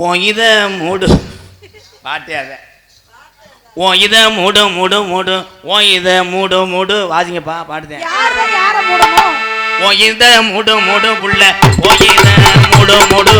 உன் இத மூடு. பாட்டே அத. உன் இத மூடு மூடு மூடு. உன் இத மூடு மூடு. வாசிங்கப்பா பாடுதேன் உன் இத மூடு மூடு புள்ள. உன் இத மூடு மூடு.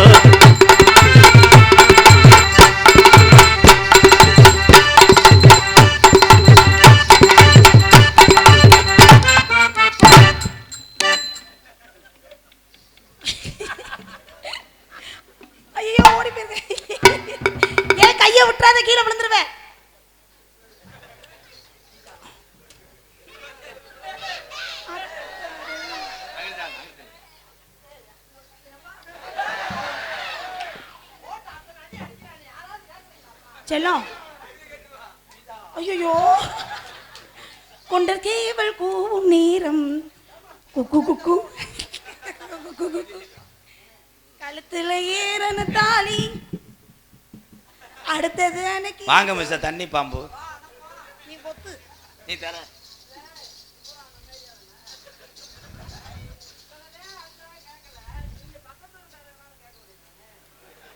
ஐயோ கொண்டர்கேவல் கூவும் நேரம் குக்கு குக்கு கழுத்துல ஏறன தாலி அடுத்தது அன்னைக்கு வாங்க மிஸ்டர் தண்ணி பாம்பு நீ பொத்து நீ தர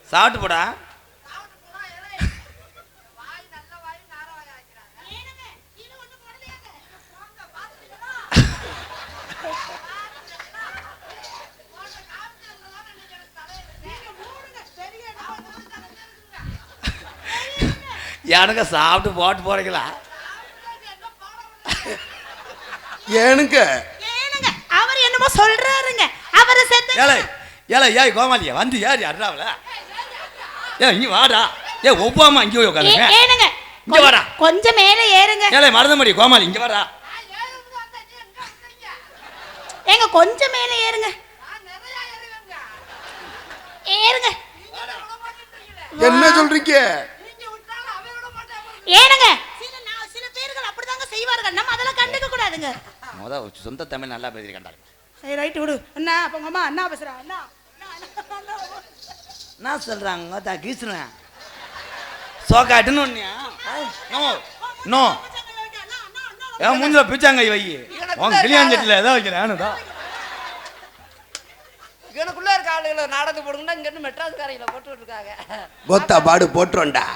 சாப்பிட்டு போடா எனக்கு சாப்பிட்டு போட்டு போறீங்களா? ஏனுங்க. ஏனுங்க அவர் என்னமோ சொல்றாருங்க. அவரை செத்து ஏலே ஏலே ஏய் கோமாளியா வந்து ஏறி அண்ணாவில் ஏ இங்க வாடா. ஏ ஒவ்வாமா இங்கே உட்காருங்க ஏனுங்க இங்க வாடா. கொஞ்சம் மேல ஏறுங்க. ஏலே மருதமடி கோமாளி இங்க வாடா. ஏங்க கொஞ்சம் மேல ஏறுங்க. ஏறுங்க. என்ன சொல்றீங்க? ஏனுங்க? சில சில பேர்கள் அப்படிதாங்க செய்வார்கள். நம்ம அதெல்லாம் கண்டுக்க கூடாதுங்க. முத சொந்த தமிழ் நல்லா பேசியிருக்கா சரி ரைட்டு விடு. அண்ணா அப்ப உங்க அம்மா அண்ணா பேசுறா. அண்ணா. என்ன சொல்றாங்க? தான் கீசுறேன். சோக்காட்டுன்னு ஒன்னியா நோ நோ. ஏன் மூஞ்சில பிச்சாங்க வை. உன் கிளியாஞ்சட்டில் ஏதோ வைக்கிறேன் தான் இவனுக்குள்ள இருக்க ஆளுகளை நாடகம் போடுங்கன்னா இங்க இருந்து மெட்ராஸ் காரையில போட்டு இருக்காங்க. பொத்தா பாடு போட்டுருண்டா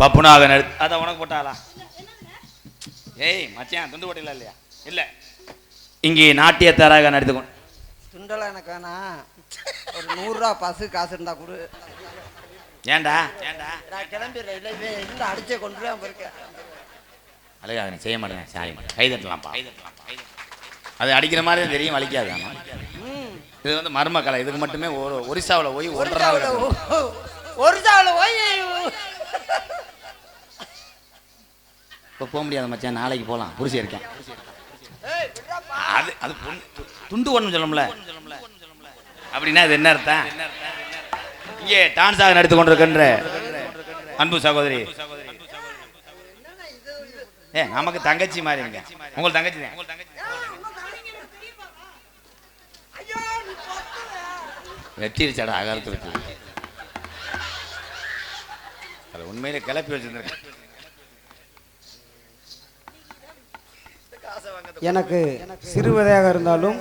பப்புனாக நடு அதான் உனக்கு போட்டாளா? ஏய் மச்சான் துண்டு போட்டில இல்லையா? இல்லை. இங்கே நாட்டியத்தாராக நடித்துக்கொண்டு துண்டெல்லாம் எனக்கு வேணாம் ஒரு நூறுரூவா பசு காசு இருந்தா கொடு. ஏன்டா? ஏன்டா? நான் கிளம்பிடுறேன். இல்லை இவன் இருந்து அடிச்சே கொண்டு இருக்கேன். அழகாக செய்ய மாட்டேன் சாரி கை தட்டலாம்ப்பா. அது அடிக்கிற மாதிரி தெரியும் வலிக்காது. இது வந்து மர்ம கலை இதுக்கு மட்டுமே ஒரு ஒரிசாவில் போய் ஒரு ஒன்றரை நாள் சாவில் கட்டணும். ஒரு சாவில் போய் இப்போ போக முடியாது மச்சான் நாளைக்கு போகலாம் புரிசி இருக்கேன். அது அது துண்டு ஒன்று சொல்லணும்ல அப்படின்னா இது என்ன அர்த்தம்? இங்கே டான்ஸாக நடித்து கொண்டிருக்கின்ற அன்பு சகோதரி. ஏ நமக்கு தங்கச்சி மாதிரி இருங்க உங்களுக்கு தங்கச்சி தான். வெட்டிருச்சாடா அகலத்து வெட்டி அது உண்மையிலே கிளப்பி வச்சிருந்திருக்கேன். எனக்கு சிறுவதையாக இருந்தாலும்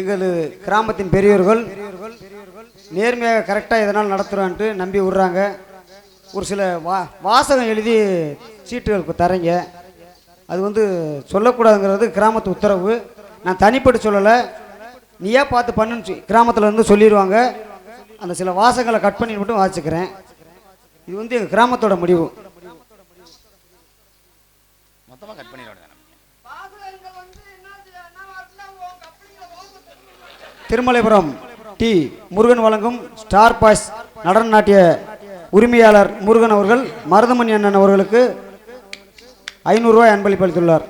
எங்கள் கிராமத்தின் பெரியவர்கள் நேர்மையாக கரெக்டாக எதனால் நடத்துகிறான்ட்டு நம்பி விட்றாங்க. ஒரு சில வா வாசகம் எழுதி சீட்டுகளுக்கு தரீங்க. அது வந்து சொல்லக்கூடாதுங்கிறது கிராமத்து உத்தரவு. நான் தனிப்பட்டு சொல்லலை. நீயே பார்த்து பண்ணுன்னு கிராமத்தில் கிராமத்துல இருந்து சொல்லிடுவாங்க அந்த சில வாசகங்களை கட் பண்ணி மட்டும் வாசிக்கிறேன். இது வந்து எங்கள் கிராமத்தோட முடிவு. மொத்தமாக கட் பண்ணிடுவாங்க திருமலைபுரம் டி. முருகன் வழங்கும் ஸ்டார் பாய்ஸ் நடன நாட்டிய உரிமையாளர் முருகன் அவர்கள் மருதமணி அண்ணன் அவர்களுக்கு ஐநூறுரூவாய் அன்பளிப்பு அளித்துள்ளார்.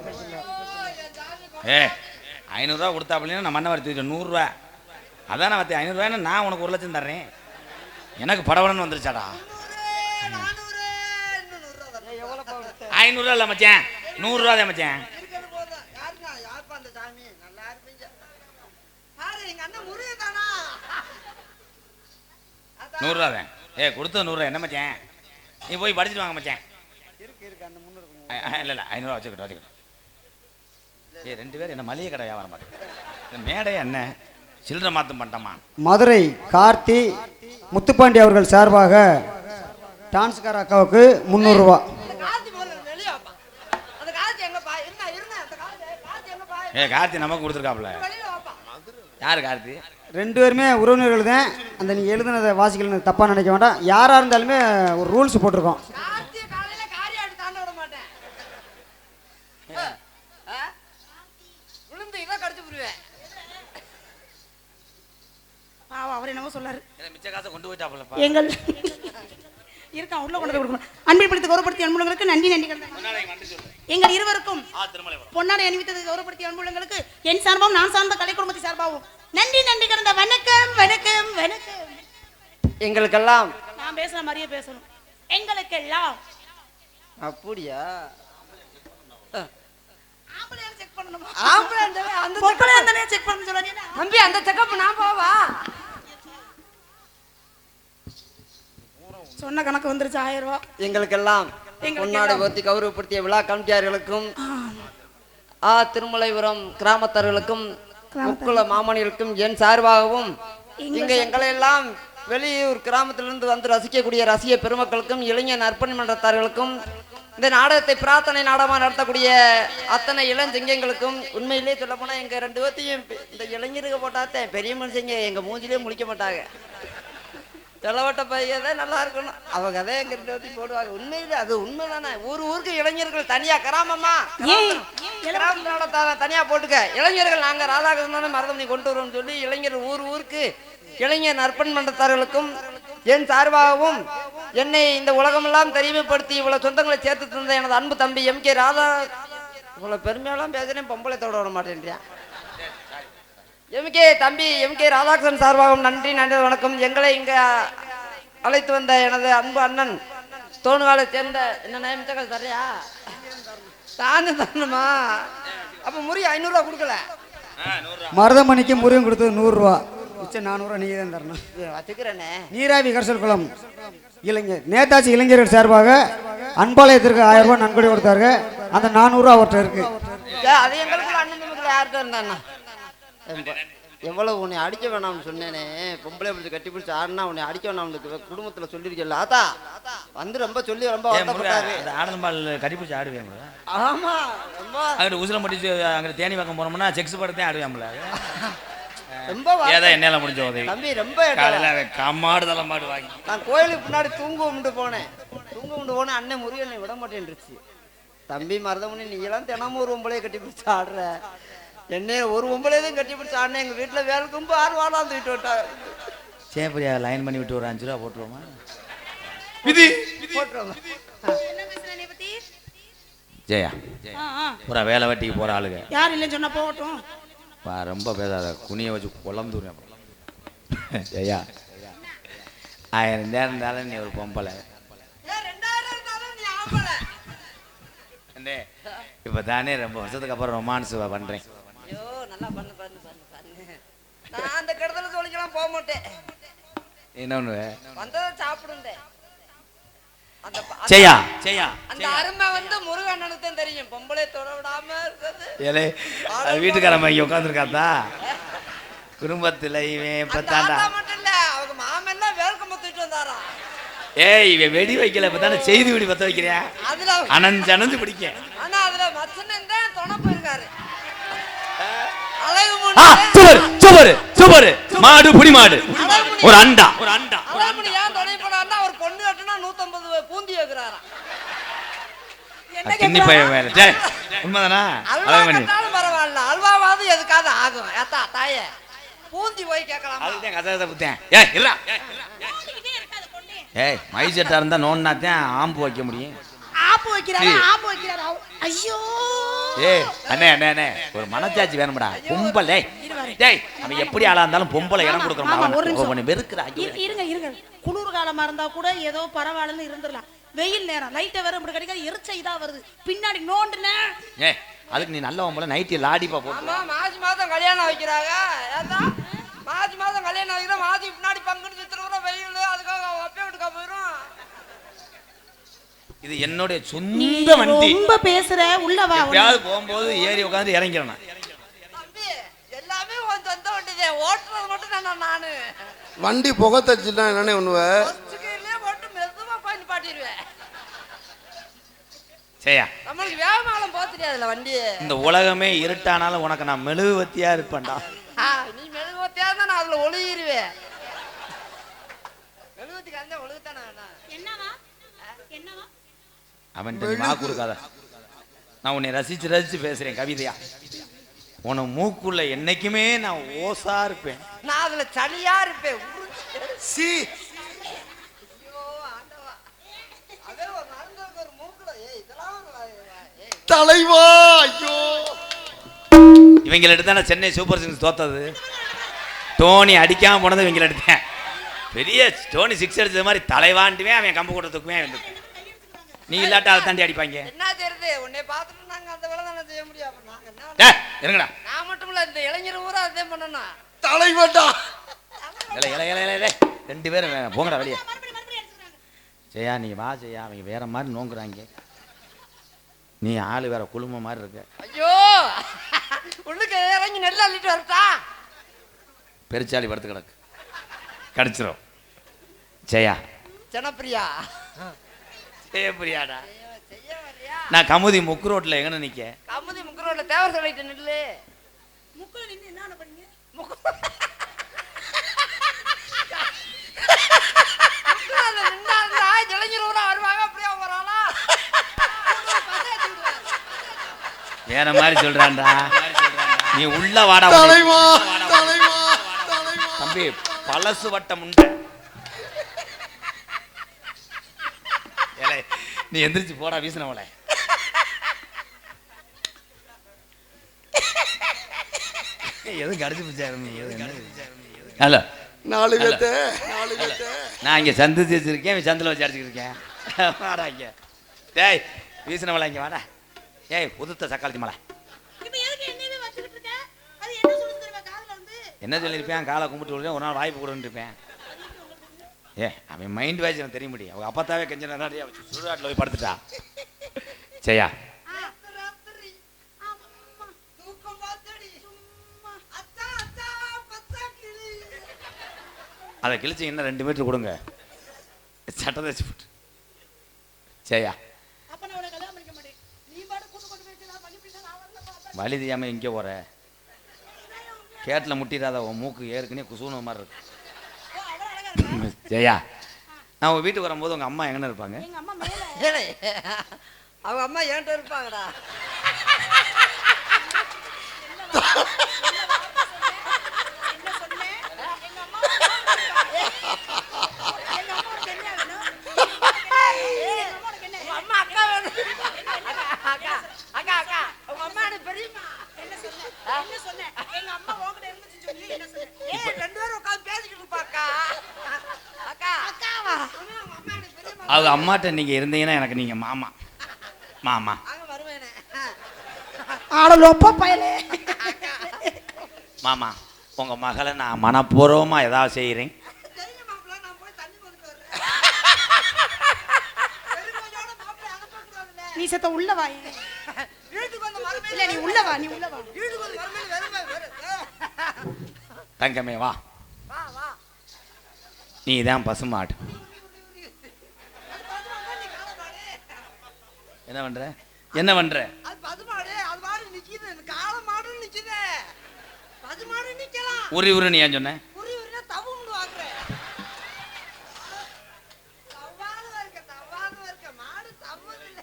ஏ ஐநூறுரூவா கொடுத்தா அப்படின்னா நான் மண்ணை வரைத்து நூறுரூவா அதான் நான் வத்தி ஐநூறுரூவான்னு நான் உனக்கு ஒரு லட்சம் தர்றேன். எனக்கு படபடன்னு வந்துருச்சாடா. ஐநூறுரூவா இல்லை மச்சான். நூறுரூவா தான் மச்சான் இருக்கிறது போதும். யாருங்க? யாருப்பா அந்த சாமி? நல்லா இருப்பீங்க. பாரு, எங்க அண்ணன் முருகன் தானா? அதான். நூறுரூவா தான் ஏ கொடுத்தது நூறுரூவா. என்ன மச்சான்? நீ போய் படிச்சுட்டு வாங்க மச்சான். இல்லை இல்லை. ஐநூறுரூவா வச்சுக்கிட்டு வச்சுக்கிட்டு ஏ ரெண்டு பேரும் என்ன மளிகை கடை வியாபாரம் மாட்டேன் இந்த மேடை என்ன? சில்லறை மாத்தம் பண்ணிட்டோமா? மதுரை கார்த்தி முத்துப்பாண்டி அவர்கள் சார்பாக டான்ஸ்கார அக்காவுக்கு முந்நூறுரூவா. அந்த கார்த்தி முதல்ல வெளியே வாப்பா. அந்த கார்த்தி எங்கப்பா இருந்தா இருந்தா அந்த கார்த்தி கார்த்தி எங்கப்பா ஏ கார்த்தி நமக்கு கொடுத்துருக்காப்ல யார் கார்த்தி? ரெண்டு பேருமே உறவினர்கள் தான் அந்த நீ எழுதுனதை வாசிக்கலன்னு தப்பாக நினைக்க வேண்டாம். யாராக இருந்தாலுமே ஒரு ரூல்ஸ் போட்டிருக்கோம். அவர் என்னவோ சொல்லாரு. மிச்ச காசை கொண்டு போயிட்டாப்லப்பா எங்கள் இருக்கான் உள்ள கொண்டு போய் கொடுக்கணும். அன்பில் படுத்தி கௌரவப்படுத்தி அன்புள்ளங்களுக்கு நன்றி நன்றி எங்கள் இருவருக்கும் பொன்னாடை அணிவித்தது கௌரவப்படுத்திய அன்புள்ளங்களுக்கு என் சார்பாகவும் நான் சார்ந்த கலை குடும்பத்தின் சார்பாகவும். நன்றி நன்றி கலந்த வணக்கம் வணக்கம் வணக்கம். எங்களுக்கெல்லாம். நான் பேசுற மாதிரியே பேசணும். எங்களுக்கெல்லாம். அப்படியா? செக் பண்ணணுமா? ஆம்பளை அந்த பொம்பளை செக் பண்ணணும். தம்பி அந்த செக்கப் நான் போவா? சொன்ன கணக்கு வந்துருச்சு ஆயிரம் ரூபா. எங்களுக்கெல்லாம். பொன்னாடை போர்த்தி கௌரவப்படுத்திய விழா கமிட்டியார்களுக்கும் ஆ திருமலைபுரம் கிராமத்தார்களுக்கும் முக்குள மாமணிகளுக்கும் என் சார்பாகவும் இங்க எங்களை எல்லாம் வெளியூர் கிராமத்திலிருந்து வந்து ரசிக்கக்கூடிய ரசிக பெருமக்களுக்கும் இளைஞர் நற்பணி மன்றத்தார்களுக்கும் இந்த நாடகத்தை பிரார்த்தனை நாடகமாக நடத்தக்கூடிய அத்தனை இளஞ்செங்கங்களுக்கும் உண்மையிலே சொல்ல போனா எங்க ரெண்டு பேர்த்தையும் இந்த இளைஞருக்கு போட்டாத்தே பெரிய மனுஷங்க எங்க மூஞ்சிலே முழிக்க மாட்டாங்க. செலவட்ட பையன் தான் நல்லா இருக்கணும். அவங்க தான் எங்க ரெண்டு போடுவாங்க. உண்மையிலே அது உண்மை தானே ஊர் ஊருக்கு இளைஞர்கள் தனியா கிராமமா? ஏன் கிராம நாடகத்தை தனியா போட்டுக்க. இளைஞர்கள் நாங்க ராதாகிருஷ்ணன் மருதமணி கொண்டு வரோம்னு சொல்லி இளைஞர் ஊர் ஊருக்கு இளைஞர் நற்பண் மன்றத்தார்களுக்கும் என் சார்பாகவும் என்னை இந்த உலகமெல்லாம் தெரிவுபடுத்தி இவ்வளவு சொந்தங்களை சேர்த்து தந்த எனது அன்பு தம்பி எம் கே ராதா. இவ்வளவு பெருமையெல்லாம் பேசுறேன் பொம்பளை தொட விட மாட்டேன்றியா? எம் கே தம்பி எம் கே ராதாகிருஷ்ணன் சார்பாகவும் நன்றி நன்றி வணக்கம். எங்களை இங்க அழைத்து வந்த எனது அன்பு அண்ணன் தோணுகாலை சேர்ந்த என்ன நியமித்தங்கள் சரியா? தானே தரணுமா அப்ப முறி ஐநூறுரூவா கொடுக்கல? மருதமணிக்கு முருகன் கொடுத்தது நூறுரூவா. மிச்சம் நானூறுரூவா நீங்கள் தான் தரணும். வச்சுக்கிறேனே. நீராவி கரிசல் குளம். இளைஞர் நேதாஜி இளைஞர்கள் சார்பாக அன்பாலயத்திற்கு ஆயிரம் ரூபாய் நன்கொடை கொடுத்தாரு அந்த நானூறுரூவா அவர்கிட்ட இருக்கு. அது எங்களுக்குள்ள அண்ணன் யார்கிட்ட இருந்தாண்ணா எவ்வளவு உன்னை அடிக்க வேணாம்னு சொன்னேனே. பொம்பளை பிடிச்சி கட்டி பிடிச்சி ஆடினா உன்னை அடிக்க வேணாம்னு குடும்பத்துல சொல்லிருக்கல ஆத்தா வந்து ரொம்ப சொல்லி ரொம்ப ஆனந்தம்பால் கடிப்பிடிச்சு ஆடுவேன் ஆமா ரொம்ப அங்கிட்டு உசிலம் படிச்சு அங்கிட்டு தேனி பக்கம் போனோம்னா செக்ஸ் படத்தையும் ஆடுவேன்ல ரொம்ப ஏதோ என்னால முடிஞ்ச உதவி. தம்பி ரொம்ப. காலையில கம்மாடு தலைமாடு வாங்கி. நான் கோயிலுக்கு பின்னாடி தூங்க உண்டு போனேன். தூங்க உண்டு போனேன். அண்ணன் முருகனை விட மாட்டேன்ருச்சு தம்பி மருதமணி நீ எல்லாம் தினமும் ஒரு ஒம்பளையை கட்டி பிடிச்சி ஆடுற. என்னைய ஒரு ஒம்பளையை தான் கட்டி பிடிச்சி ஆடினேன் எங்க வீட்டுல வேலை கும்பு ஆறு வாழாந்து விட்டு விட்டாங்க சேப்பரியா லைன் பண்ணி விட்டு ஒரு அஞ்சு ரூபா போட்டுருவோமா? என்ன நீ பத்தி? ஜெயா ஆ, ஆ. பூரா வேலை வெட்டிக்கு போற ஆளுங்க. யார் இல்லைன்னு சொன்னா போகட்டும். பா ரொம்ப பேசாத குனிய வச்சு குழம்புறேன் ஜெயா ஆயிரம் நேரம் இருந்தாலும் நீ ஒரு பொம்பளை. இப்ப தானே ரொம்ப வருஷத்துக்கு அப்புறம் ரொமான்ஸ் பண்றேன். ஐயோ நல்லா பண்ணு பண்ணு பண்ணு பண்ணு. நான் அந்த கிடத்துல சொல்லிக்கலாம் போக மாட்டேன். இன்னொன்னு வந்ததை சாப்பிடுந்தேன். அந்த ப- செய்யா செய்யா அந்த அருமை வந்து முருகண்ணனுக்கு தான் தெரியும். பொம்பளை தொட விடாம இருக்கிறது ஏலே அது வீட்டுக்காரம்மா இங்க உட்காந்துருக்காத்தா குடும்பத்துல இவன் அந்த இப்பத்தாண்டா ஆத்தா மட்டும் இல்ல அவங்க மாமெல்லாம் வேர்க்கம் தூக்கிட்டு வந்தாராம். ஏய் இவன் வெடி வைக்கல இப்பதானே செய்தி வெடி பத்த வைக்கிறியா? அதுல அனஞ்சு அனஞ்சு பிடிக்க. ஆனா அதுல மச்சனன் தான் துணை போயிருக்காரு. சூப்பர் சூப்பர் சூப்பர் மாடு புடி மாடு. ஒரு அண்டா. ஒரு அண்டா. அவர் பொண்ணு கட்டுனா நூத்தம்பது பூந்தி கிண்ணி வேற. உண்மைதானா? அழகுமணி கட்டாலும் பரவாயில்ல. அல்வாவாவது எதுக்காவது ஆகும். ஏத்தா தாயே. பூந்தி போய் கேட்கலாமா? அதுக்கு தான் கதை புத்தேன். ஏய் இருடா ஏய் மை செட்டா இருந்தா நோன்னாத்தான் ஆம்பு வைக்க முடியும். ஆப்பு வைக்கிறாரு? ஆப்பு வைக்கிறாரு? அவ- ஐயோ! ஏய் அண்ணே அண்ணே அண்ணே ஒரு மனச்சாட்சி வேணும்டா. பொம்பளை. டேய் அவன் எப்படி ஆளா இருந்தாலும் பொம்பளை இடம் கொடுக்கணும் வெறுக்கிறா இரு- இருங்க இருங்க. குளிர் காலமா இருந்தா கூட ஏதோ பரவாயில்லன்னு இருந்துடலாம். வெயில் நேரம். லைட்டை வேற இப்படி கிடைக்காது. எரிச்ச இதா வருது. பின்னாடி நோண்டுன. ஏய் அதுக்கு நீ நல்ல பொம்பளை நைட்டி லாடிப்பா போட்டு. மாசி மாதம் கல்யாணம் வைக்கிறாங்க மாசி மாதம் கல்யாணம் வைக்கிறோம் மாசி பின்னாடி பங்குன்னு சித்திரம் வெயில் அதுக்காக அப்பே விட்டுக்கா போயிரும். இது என்னுடைய சொந்த வண்டி. ரொம்ப பேசுற. உள்ள வா எப்பயாவது போகும்போது ஏறி உட்காந்து இறங்கிறேன் நான். தம்பி எல்லாமே உன் சொந்த வண்டிதே. ஓட்டுறது மட்டும் தானே நானு? வண்டி புகை தச்சுட்டா என்னன்னே பண்ணுவ? கீழே போட்டு மெதுவா போய் நிப்பாட்டிடுவேன் சரியா? நம்மளுக்கு வேகமாலம் போக தெரியாதுல்ல வண்டி. இந்த உலகமே இருட்டானாலும் உனக்கு நான் மெழுகுவத்தியா இருப்பேன்டா. ஆ, நீ மெழுகுவத்தியா தான் நான் அதுல ஒளியிருவேன் மெழுகுவத்திக்கு அந்த ஒழுகுத்தானே வேணாம். என்னவா? என்னவா? அவன் வா கொடுக்காத. நான் உன்னை ரசிச்சு ரசிச்சு பேசுறேன் கவிதையா. உன மூக்குள்ள என்னைக்குமே நான் ஓசா இருப்பேன். நான் அதுல சளியா இருப்பேன். சி. தலைவா ஐயோ. இவங்கள எடுத்தா சென்னை சூப்பர் கிங்ஸ் தோத்தது. டோனி அடிக்காம போனது இவங்கள எடுத்தேன். பெரிய டோனி சிக்ஸ் அடிச்சது மாதிரி தலைவாண்டுவேன் அவன் கம்பு கூட தூக்குவேன் வந்து நீ இல்லாட்டா அதை தாண்டி அடிப்பாங்க. என்ன தெரியுது? உன்னை பார்த்துட்டு நாங்க அந்த வேலை தானே செய்ய முடியும். அப்ப நாங்க என்ன இருங்கடா. நான் மட்டும் இல்ல இந்த இளைஞர் ஊரா அதே பண்ணணும் தலைவட்டா இலை இலை இலை இலை ரெண்டு பேரும் வே- போங்கடா வெளியே. ஜெயா நீ வா ஜெயா. அவங்க வேற மாதிரி நோங்குறாங்க. நீ ஆளு வேற குழும மாதிரி இருக்க. ஐயோ! உள்ளுக்கு இறங்கி நெல் அள்ளிட்டு வரட்டா? பெருச்சாளி படுத்து கிடக்கு. கடிச்சிரும். ஜெயா. ஜனப்பிரியா? செய்ய வரியா நான் கமுதி முக்கு ரோட்ல எங்கன்னு நிக்க. கமுதி முக்குரோட தேவர் சொல்லிட்டு நில்லு. முக்குல நின்று என்ன பண்ணீங்க? நின்னா வேற மாதிரி சொல்றான்டா. நீ உள்ள வாடா தலைவா தலைவா தம்பி பழசு வட்டம் உண்டு ஏலே, நீ எந்திரிச்சு போடா வீசினவள. எதுவும் கடிச்சு நீ ஹலோ நாலு பேத்த நாலு பேத்த நான் இங்கே சந்திச்சு வச்சிருக்கேன் இவன் சந்தில் வச்சு அடிச்சுக்கிட்டு இருக்கேன். வாடா இங்கே. டேய் வீசினவள இங்கே வாடா. ஏய் உதுத்த சக்காளத்தி மலை. இப்போ எதுக்கு என்னவே வச்சுக்கிட்டு இருக்க? அது என்ன சொல்லுது தெரியுமா? காதுல வந்து என்ன சொல்லியிருப்பேன்? காலை கும்பிட்டு விடுறேன் ஒரு நாள் வாய்ப்பு கொடுன்னு இருப்பேன் ஏ அவன் மைண்ட் வாய்ஸ் எனக்கு தெரிய முடியும். அவங்க அப்பத்தாவே கெஞ்ச நேரம் சுடுகாட்டில் போய் படுத்துட்டா. சரியா அதை கிழிச்சு இன்னும் ரெண்டு மீட்டர் கொடுங்க. சட்டை தச்சு போட்டு. சரியா அப்ப தெரியாமல் இங்கே போகிற கேட்டில் முட்டிடாத உன் மூக்கு ஏற்கனவே குசூன மாதிரி இருக்கு. ஜெயா நான் உங்கள் வீட்டுக்கு வரும்போது உங்கள் அம்மா எங்கன்னு இருப்பாங்க? எங்க அம்மா மேல. ஏலே, அவங்க அம்மா என்கிட்ட இருப்பாங்கடா என்ன சொன்னேன் எங்க அம்மா எங்க அம்மா உனக்கு என்ன வேணும் எங்க அம்மா உனக்கு என்ன உங்க அம்மா அக்கா வேணும் அக்கா அக்கா அக்கா உங்க அம்மா எனக்கு பெரியம்மா. என்ன சொன்னேன் என்ன சொன்னேன் எங்க அம்மா உன்கிட்ட இருந்துச்சு சொல்லி? என்ன சொன்னேன் ஏய் ரெண்டு பேரும் உட்கார்ந்து பேசிக்கிட்டு இருப்பாக்கா அக்கா. அக்காவா? உங்க அம்மா எனக்கு பெரியம்மா. அவங்க அம்மாட்ட நீங்கள் இருந்தீங்கன்னா எனக்கு நீங்கள் மாமா. மாமா. அங்க வருவேனே. ஆட லொப்ப பயலே. மாமா உங்கள் மகளை நான் மனப்பூர்வமாக ஏதாவது செய்கிறேன் தெரியும் மாப்பிள்ள? நான் போய் இல்ல நீ உள்ள வா நீ உள்ள வா. தங்கமே வா. நீ தான் பசுமாடு. என்ன பண்ற? என்ன பண்ற? அது பசுமாடு அது மாடு நிக்குது இந்த காளை மாடு நிக்குது பசுமாடு நிக்கலாம் உரி உரு நீ ஏன் சொன்ன உரி உரினா தவுன்னு வாங்குறேன் தவ்வாது இருக்க தவ்வாது இருக்க மாடு தவ்வுது இல்ல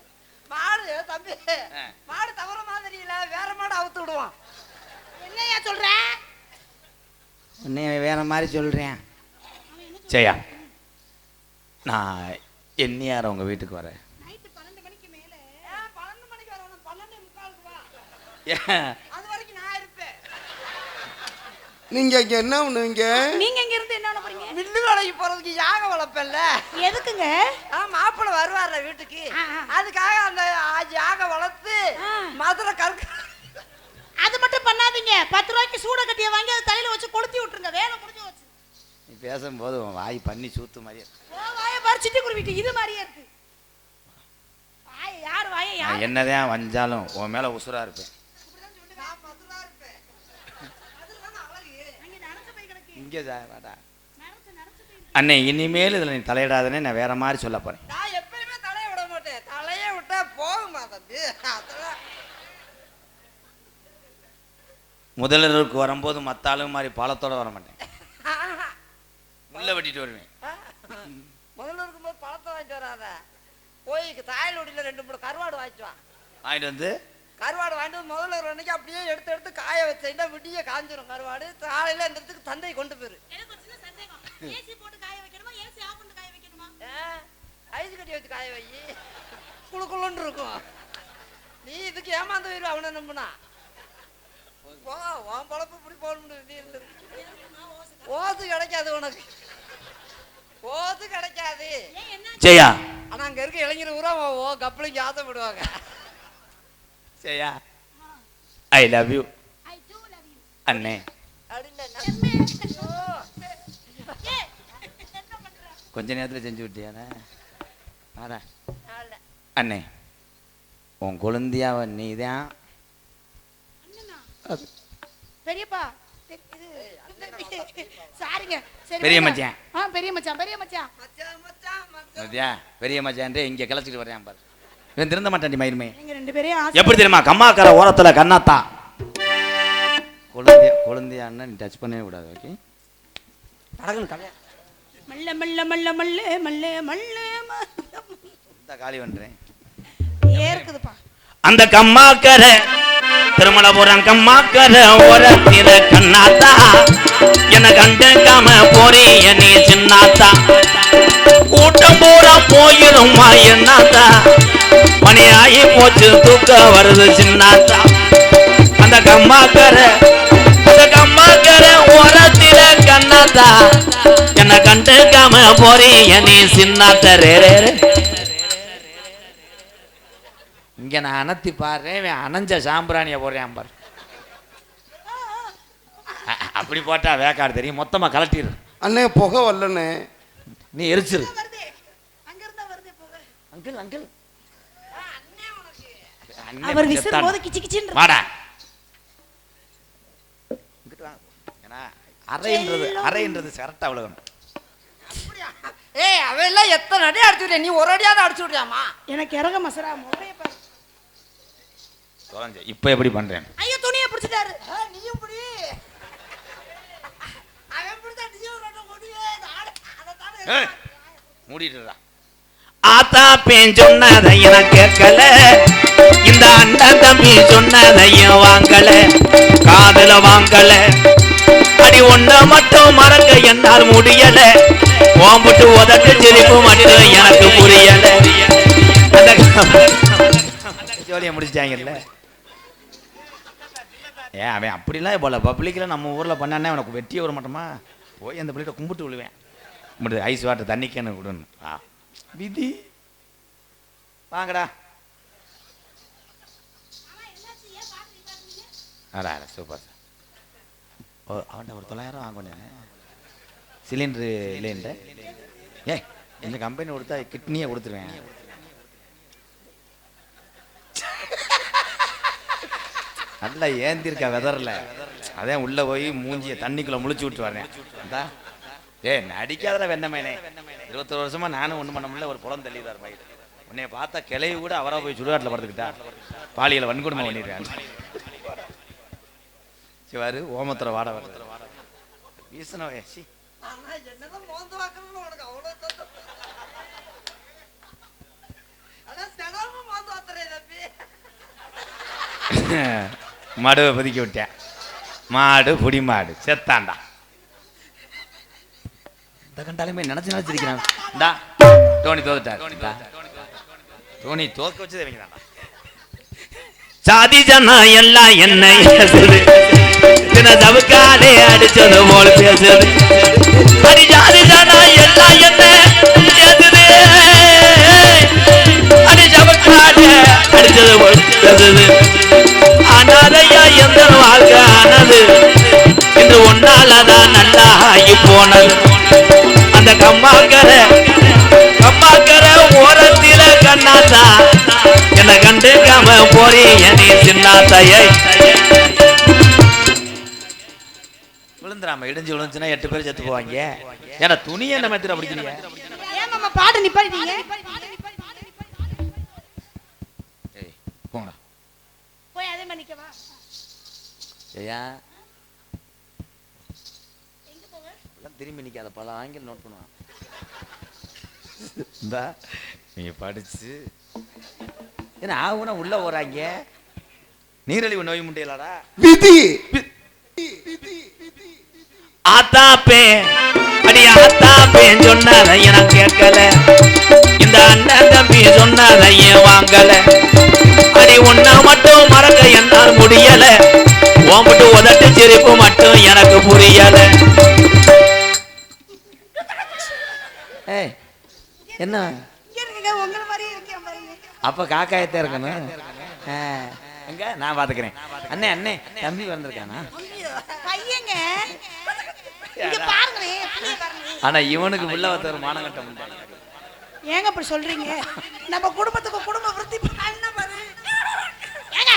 மாடு தம்பி ஆ. மாடு தவற மாதிரி இல்ல வேற மாடு அவுத்து விடுவான் என்னையா சொல்ற உன்னை வேற மாதிரி சொல்றேன் சரியா நான் என்னையார் உங்க வீட்டுக்கு வரேன் நைட்டு பன்னெண்டு மணிக்கு மேல ஏன் பன்னெண்டு மணிக்கு வரணும் பன்னெண்டு முக்காலுக்கு வா. ஏன் அது வரைக்கும் நான் இருப்பேன். நீங்க இங்க என்ன பண்ணுவீங்க? நீங்க இங்க இருந்து என்ன பண்ண போறீங்க? மில்லு வேலைக்கு போறதுக்கு யாக வளர்ப்பேன்ல. எதுக்குங்க? ஆ மாப்பிள்ளை வருவார்ல வீட்டுக்கு. அதுக்காக அந்த யாக வளர்த்து. மதுரை கருக்கு அது மட்டும் பண்ணாதீங்க. பத்து ரூபாய்க்கு சூட கட்டிய வாங்கி அது தலையில வச்சு கொளுத்தி விட்டுருங்க. வேலை பேசும்போது உன் வாய் பண்ணி சூத்து மாதிரியே வாய பாரு சிட்டி குருவிட்டு இது மாதிரியே இருக்கு. வாய யார் வாய யார்? நான் என்னதான் வஞ்சாலும் உன் மேல உசுரா இருப்பேன். இங்கே வாடா அண்ணே இனிமேல் இதில் நீ தலையிடாதனே நான் வேற மாதிரி சொல்ல போறேன். நான் எப்பயுமே தலையை விட மாட்டேன். தலையை விட்டா போகுமா தம்பி? அதெல்லாம். வரும்போது மத்த ஆளுங்க மாதிரி பாலத்தோட வர மாட்டேன். முள்ள வெட்டிட்டு வருவேன். முதல்ல இருக்கும்போது பழத்தை வாங்கிட்டு வராத. போய் தாயலோடியில் ரெண்டு மூணு கருவாடு வாங்கிட்டு வா. வாங்கிட்டு வந்து கருவாடு வாங்கிட்டு வந்து முதல்ல ஒரு அன்னைக்கு அப்படியே எடுத்து எடுத்து காய வச்சேன்னா விடிய காஞ்சிரும் கருவாடு. காலையில இந்த இடத்துக்கு தந்தை கொண்டு போயிரு. எனக்கு ஒரு சின்ன சந்தேகம். ஏசி போட்டு காய வைக்கணுமா? ஏசி ஆஃப் பண்ணி காய வைக்கணுமா? ஐஸ் கட்டி வச்சு காய வை. குளு குளுன்னு இருக்கும். நீ இதுக்கு ஏமாந்து போயிரு அவனை நம்புனா. போ உன் பொழப்பு இப்படி போகணும் நீ இருந்து ஓசு கிடைக்காது உனக்கு. ஓசு கிடைக்காது. ஏன் என்ன ஜெயா. ஆனா அங்க இருக்க இளைஞர் பூரா ஓ- ஓ கப்பலிங்க ஆசைப்படுவாங்க Jaya. I love you I too love you அண்ணே. கொஞ்ச நேரத்தில் செஞ்சு விட்டியானே. அண்ணே உன் குழந்தையாவ நீ தான் அண்ணனா பெரியப்பா சாரிங்க சரி பெரிய. மச்சான். ஆ பெரிய மச்சான் பெரிய மச்சான் மச்சான், மச்சான், மச்சான். மத்தியா பெரிய மச்சான்ட்டு இங்கே கிளச்சிட்டு வரேன் பாரு இவன் திருந்த மாட்டான்டி மயிருமே நீங்க ரெண்டு பேரையும் எப்படி தெரியுமா கம்மாக்கார ஓரத்துல கண்ணாத்தா குழந்தைய குழந்தைய அண்ணன் டச் பண்ணவே கூடாது ஓகே படகுன்னு கல்யாணம். மல்ல மல்ல மல்ல மல்ல மல்ல மல்ல. இந்த காலி பண்றேன் ஏறுக்குதுப்பா அந்த கம்மாக்கர திருமணபுரம் கம்மாக்கர ஓரத்தில கண்ணாத்தா. என கண்டுக்காம போறிய நீ சின்னாத்தா. கூட்டம் பூரா போயிருமா என்னாத்தா. மணி ஆகி போச்சு தூக்க வருது சின்னாத்தா. அந்த கம்மாக்கர அந்த கம்மாக்கர ஓரத்தில கண்ணாத்தா. என்ன கண்டுக்காம போறிய நீ சின்னாத்தரே இங்க நான் அனத்தி பாடுறேன் இவன் அனஞ்ச சாம்பிராணிய போடுறேன் பாரு. அப்படி போட்டா வேக்காடு தெரியும். மொத்தமா கலட்டிடு அண்ணே புகை வரலண்ணே. நீ எரிச்சிரு. Uncle uncle. அவர் போது கிச்சு கிச்சின்னு வாடா. அறைன்றது அறைன்றது ஏய் எத்தனை அடி அடிச்சு விட்டியா? நீ ஒரு அடியாவது அடிச்சு விட்டியாமா எனக்கு இறங்க மசரா முறைய தொலைஞ்ச. இப்போ எப்படி பண்றேன் ஐயோ துணியை பிடிச்சிட்டாரு. நீயும் ஏய், மூடிட்டுடா ஆத்தா பேன் சொன்னதை எனக்கு கேட்கல. இந்த அண்ணன் தம்பி சொன்னதையும் வாங்கல. காதுல வாங்கல. அடி ஒண்ண மட்டும் மறக்க என்னால் முடியல. ஓம்பிட்டு உதட்டு சிரிப்பு மட்டும் எனக்கு புரியல. அந்த ஜோலியை முடிச்சிட்டாங்கல்ல? ஏன் அவன் அப்படிலாம் போல பப்ளிக்கில் நம்ம ஊரில் பண்ணானே அவனுக்கு வெட்டி வர மாட்டோமா? போய் அந்த பிள்ளைகிட்ட கும்பிட்டு விழுவேன். கும்பிட்டு ஐஸ் வாட்டர் தண்ணிக்கேன்னு விடுன்னு விடணும் ஆ. விதி. வாங்கடா. அடா அட சூப்பர் சார் ஓ அவன்கிட்ட ஒரு தொள்ளாயிரம் வாங்கினேன். சிலிண்டரு இல்லைன்ற ஏ இந்த கம்பெனி கொடுத்தா கிட்னியே கொடுத்துருவேன். நல்லா ஏந்திருக்கா வெதர்ல அதான் உள்ள போய் மூஞ்சிய தண்ணிக்குள்ள முழிச்சு விட்டு வரேன். அந்தா. ஏ நடிக்காதடா வெண்ணமேனே இருபத்தொரு வருஷமா நானும் ஒண்ணு பண்ண முடியல ஒரு புலம் தள்ளிடுறார் பையன் உன்னைய பார்த்தா கிளைவு கூட அவரா போய் சுடுகாட்டில் படுத்துக்கிட்டா. பாலியல வன்கொடுமை பண்ணிடுறாங்க சிவாரு ஓமத்துற வாட வர வீசனவே சி. மாடுவை பதுக்கி விட்டேன். மாடு புடி மாடு செத்தாண்டா. இந்த கண்டாலுமே நினைச்சு நினைச்சிருக்கிறான் இந்தா டோனி தோத்துட்டார். டோனி தோக்க வச்சது சாதி ஜனா எல்லாம் என்ன தின தவுக்காலே அடிச்சது போல் பேசுது. அடி ஜாதி ஜனா எல்லாம் என்ன ஏசுது அடிச்சது போல் பேசுது அனாதையா எந்த வாழ்க்கை ஆனது? இன்று ஒன்னாலதான் நல்லா ஆகி போனது. அந்த கம்மாக்கர கம்மாக்கர ஓரத்தில கண்ணாத்தா. என்ன கண்டுக்காம போறீங்க நீ சின்னாத்தையை. நம்ம இடிஞ்சு விழுந்துச்சுன்னா எட்டு பேர் செத்து போவாங்க. ஏன்னா துணியை என்ன மெத்திர பிடிக்கிறீங்க ஏன் மாமா பாட்டு நிப்பாட்டிட்டீங்க? போய் அதே மாதிரி நிக்கவா ஐயா எல்லாம் திரும்பி நிக்காத பல ஆங்கில நோட் பண்ணுவான். இந்தா நீங்க படிச்சு. ஏன்னா ஆகுனா உள்ள போறாங்க? நீரழிவு நோய் முட்டையிலாடா? விதி! ஆத்தாப்பே அடி ஆத்தாப்பேன் சொன்னதை நான் கேட்கல. இந்த அண்ணன் தம்பி சொன்னதை ஏன் வாங்கல? உன்னை மட்டும் மறக்க என்னால் முடியல. ஓம்பிட்டு உதட்டு சிரிப்பு மட்டும் எனக்கு புரியல. என்ன? அப்ப காக்காயத்தே இருக்கணும். எங்க? நான் பாத்துக்கிறேன். அண்ணே அண்ணே தம்பி வந்திருக்கானா? ஆனா இவனுக்கு உள்ள ஒருத்தர் மானகட்டம். ஏங்க அப்படி சொல்றீங்க? நம்ம குடும்பத்துக்கு குடும்ப விருத்தி பண்ண பாரு? ஏங்க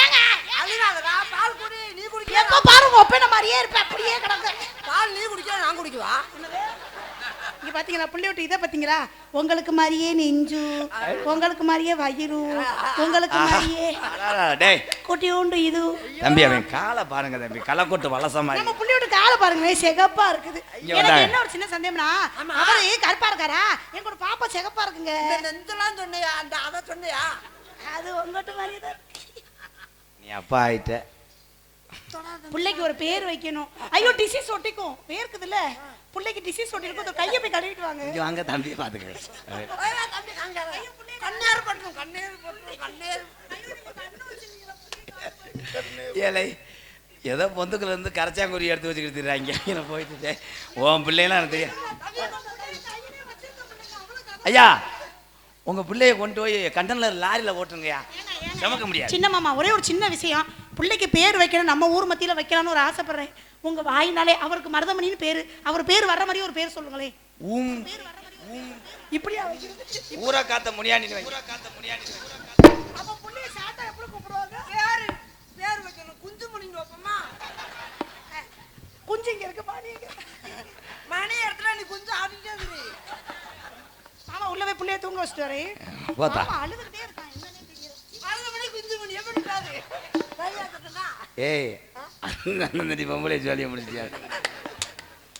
ஏங்க. அழுகாதடா பால் குடி நீ குடிக்க எப்ப பாருங்க ஒப்பன மாதிரியே இருப்பேன் அப்படியே கிடக்கு. பால் நீ குடிக்க நான் குடிக்குவா? இங்க பாத்தீங்களா புள்ளி விட்டு இதை பாத்தீங்களா? உங்களுக்கு மாதிரியே நெஞ்சு உங்களுக்கு மாதிரியே வயிறு உங்களுக்கு மாதிரியே அடாடா, டேய். குட்டி உண்டு இது. தம்பி அவன் காலை பாருங்க தம்பி களைக்கொட்டு வளச மாதிரி. நம்ம புள்ளி விட்டு காலை பாருங்க சிகப்பா இருக்குது. எனக்கு. என்ன ஒரு சின்ன சந்தேகம்னா அவரு கருப்பா இருக்காரா? எங்க ஒரு பாப்பா சிகப்பா இருக்குங்க. நெஞ்செல்லாம் சொன்னியா அந்த அதை சொன்னியா? அது உங்ககிட்ட மாதிரியே தான். நீ அப்பா ஆயிட்ட. பிள்ளைக்கு ஒரு பேர் வைக்கணும். ஐயோ டிசீஸ் ஒட்டிக்கும். வேர்க்குதுல்ல. பிள்ளைக்கு டிசீஸ் ஒட்டிருக்கும் ஒரு கையை போய் கழுவிட்டு வாங்க. இங்க வாங்க தம்பி பாத்துக்க கண்ணேர் பட்டுரும் கண்ணேர் பட்டுரும் கண்ணேர் ஏலை ஏதோ பொந்துக்குள்ள இருந்து கரைச்சாங்குருவி எடுத்து வச்சுக்கிட்டு திரிறாங்க இங்கே போயிட்டு உன் பிள்ளைலாம் எனக்கு தெரியும் ஐயா உங்க பிள்ளைய கொண்டு போய் கண்டனர் லாரியில ஓட்டுங்கய்யா. சுமக்க முடியாது. சின்ன மாமா ஒரே ஒரு சின்ன விஷயம். பிள்ளைக்கு பேர் வைக்கணும் நம்ம ஊர் மத்தியில வைக்கலாம்னு ஒரு ஆசைப்படுறேன். உங்க வாயினாலே அவருக்கு மருதமணின்னு பேரு. அவர் பேர் வர்ற மாதிரி ஒரு பேர் சொல்லுங்களேன் ஊம் இப்படியா? ஊரை காத்த முனியாண்டி வை. அப்ப புள்ளைய சாட்டா எப்படி கூப்பிடுவாங்க? பேரு பேர் வைக்கணும். குஞ்சு வைப்போமா? குஞ்சு இங்க இருக்கு இங்க. மணி இடத்துல நீ குஞ்சு ஆடிட்டே இரு மாமா உள்ள போய் புள்ளைய தூங்க வச்சுட்டு வரேன். அழுதுகிட்டே இருக்கான். என்னன்னே தெரியல. அழுத மணி குஞ்சு மணி எப்படி ஏய் அந்த நீ பொம்பளை ஜாலியா முடிச்சியா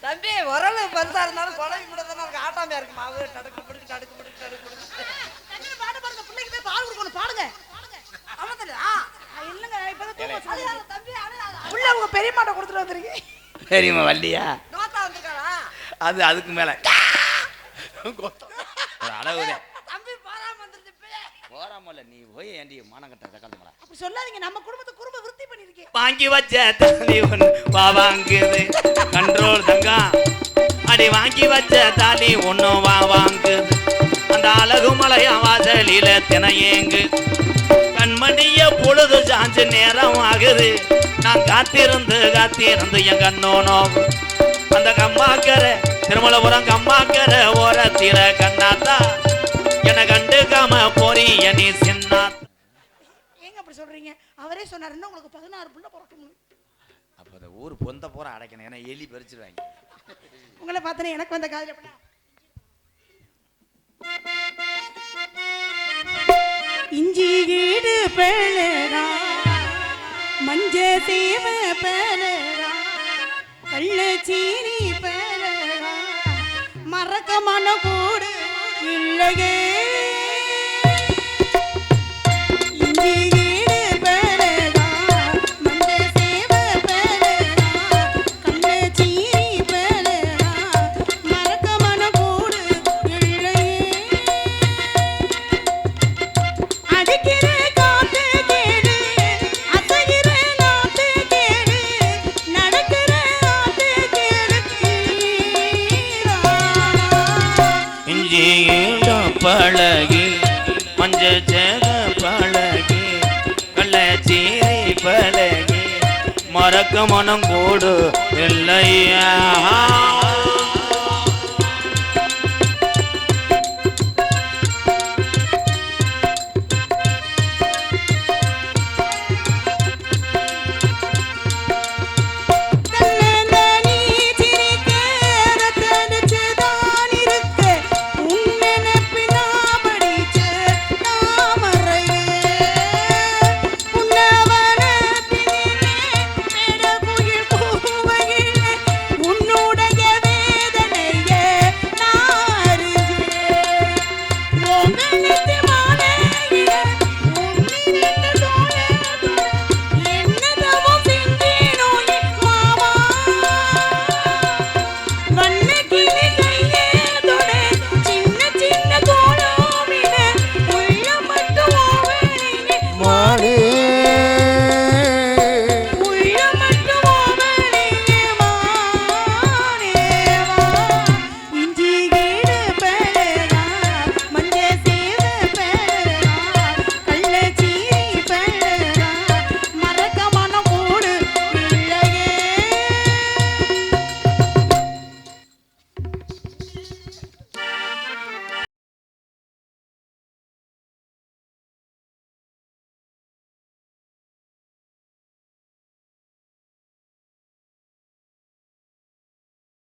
தம்பி உரல் பெருசா இருந்தாலும் குழம்பு கூட தானே இருக்கு. மாவு. தடுக்கு பிடிக்கு தடுக்கு பிடிக்கு தடுக்கு தம்பி, பாட்டு பாருங்க பிள்ளைக்கு போய் பால் கொடுக்கணும். பாடுங்க. பெரியம்மாட்ட கொடுத்துட்டு வந்திருக்கீங்க சரிம்மா வள்ளியா? அது அதுக்கு மேல. ஒரு அளவுதே தம்பி பாராம வந்துருச்சு இப்பயே போறாமல்ல நீ போய் ஏண்டி மானங்கட்ட தக்காளி அப்படி சொல்லாதீங்க. நம்ம குடும்பத்தை குடும்ப விருத்தி பண்ணிருக்கேன் வாங்கி வச்ச தாலி ஒன்று வா வாங்குது. கண்ட்ரோல் தங்கம் அடி வாங்கி வச்ச தாலி ஒன்று வா வாங்குது. அந்த அழகு மலையா வாசலில தினையேங்கு கண்மணிய பொழுது சாஞ்சு நேரம் ஆகுது. நான் காத்திருந்து காத்திருந்து என் கண்ணோ நோகு அந்த கம்மாக்கரை திருமலபுரம் கம்மாக்கரை ஓரத்தில கண்ணாத்தா. என கண்டுக்காம போறிய நீ சின்னா ஏங்க அப்படி சொல்றீங்க? அவரே சொன்னாருன்னா உங்களுக்கு பதினாறு புள்ள பிறக்கணும் அப்போ ஊர் பொந்த போற அடைக்கணும் ஏன்னா எலி பறிச்சிருவாங்க. உங்களை பார்த்தனே எனக்கு வந்த காதல் எப்படின்னா இஞ்சி கீடு பேழரா மஞ்ச சேவ பேழரா மறக்க மன கூடு இல்லையே. இஞ்சி மறக்க மனம் கூடு இல்லையா?